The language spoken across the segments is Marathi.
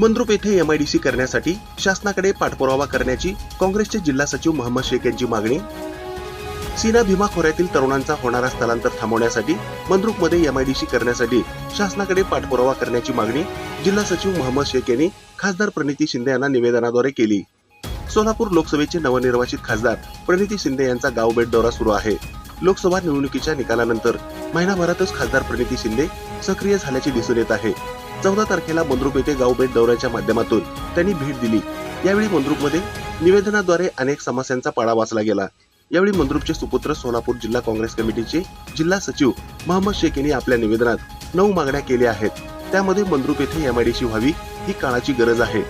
मंद्रुप येथे एमआयडीसी करण्यासाठी शासनाकडे पाठपुरावा करण्याची काँग्रेसचे जिल्हा सचिव मोहम्मद शेख यांची मागणी. सीना भीमा खोऱ्यातील तरुणांचा होणारा स्थलांतर थांबवण्यासाठी मंद्रुपमध्ये एमआयडीसी करण्यासाठी शासनाकडे पाठपुरावा करण्याची मागणी जिल्हा सचिव मोहम्मद शेख यांनी खासदार प्रणिती शिंदे यांना निवेदनाद्वारे केली. सोलापूर लोकसभेचे नवनिर्वाचित खासदार प्रणिती शिंदे यांचा गाव भेट दौरा सुरू आहे. लोकसभा निवडणुकीच्या निकालानंतर महिनाभरातच खासदार प्रणिती शिंदे सक्रिय झाल्याचे दिसून येत आहे. चौदा तारखेला मंद्रुप येथे गाव भेट दौऱ्याच्या माध्यमातून त्यांनी भेट दिली. यावेळी मंद्रुपमध्ये निवेदनाद्वारे अनेक समस्यांचा पाडा वाचला गेला. यावेळी मंद्रुपचे सुपुत्र सोलापूर जिल्हा काँग्रेस कमिटीचे जिल्हा सचिव मोहम्मद शेख यांनी आपल्या निवेदनात नऊ मागण्या केल्या आहेत. त्यामध्ये मंद्रुप येथे एमआयडीसी व्हावी ही काळाची गरज आहे.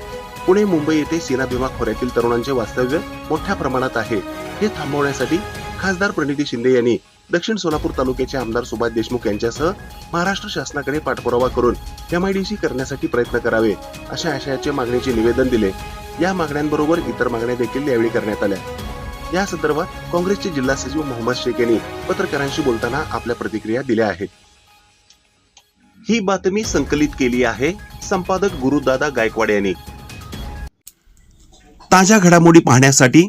पुणे मुंबई येथे सेना भीमा खोऱ्यातील तरुणांचे वास्तव्य मोठ्या प्रमाणात आहे. हे थांबवण्यासाठी खासदार प्रणिती शिंदे यांनी दक्षिण सोलापूर तालुक्याचे आमदार सुभाष देशमुख यांच्यासह महाराष्ट्र शासनाकडे पाठपुरावा करून एमआयडीसी करण्यासाठी प्रयत्न करावे अशा आशयाचे मागणीचे निवेदन दिले. या मागण्यांबरोबर इतर मागण्या देखील यावेळी करण्यात आल्या. या संदर्भात काँग्रेसचे जिल्हा सचिव मोहम्मद शेख यांनी पत्रकारांशी बोलताना आपल्या प्रतिक्रिया दिल्या आहेत. ही बातमी संकलित केली आहे संपादक गुरुदादा गायकवाड यांनी. ताज्या घडामोडी पाहण्यासाठी